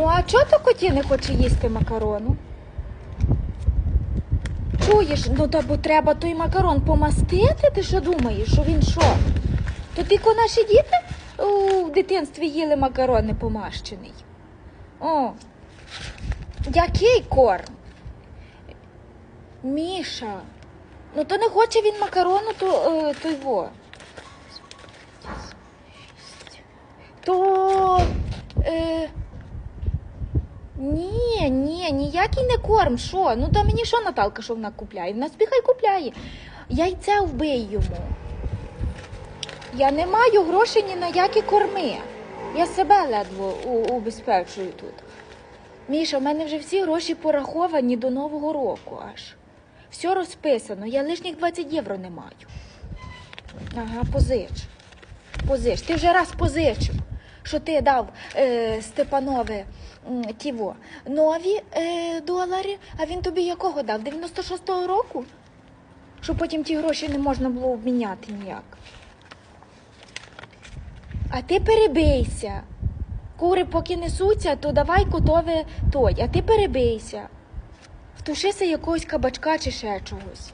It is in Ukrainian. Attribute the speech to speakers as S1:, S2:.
S1: Ну, а чого то коті не хоче їсти макарону? Чуєш, ну та бо треба той макарон помастити, ти що думаєш, що він що? То тільки наші діти у дитинстві їли макарони помащений. О, який корм? Міша. Ну то не хоче він макарону, то, е, то його. То. Е, ні, ні, ніякий не корм. Що? Ну то мені що Наталка, що вона купляє? Вона собі купляє. Яйця вбий йому. Я не маю грошей ні на які корми. Я себе ледве убезпечую тут. Міша, в мене вже всі гроші пораховані до Нового року аж. Все розписано, я лишніх 20 євро не маю. Ага, позич. Позич. Ти вже раз позичив, що ти дав е, Степанове тіво нові е, долари, а він тобі якого дав? 96-го року? Що потім ті гроші не можна було обміняти ніяк. А ти перебийся. Кури поки несуться, то давай котове той, а ти перебийся. Втушися якогось кабачка чи ще чогось.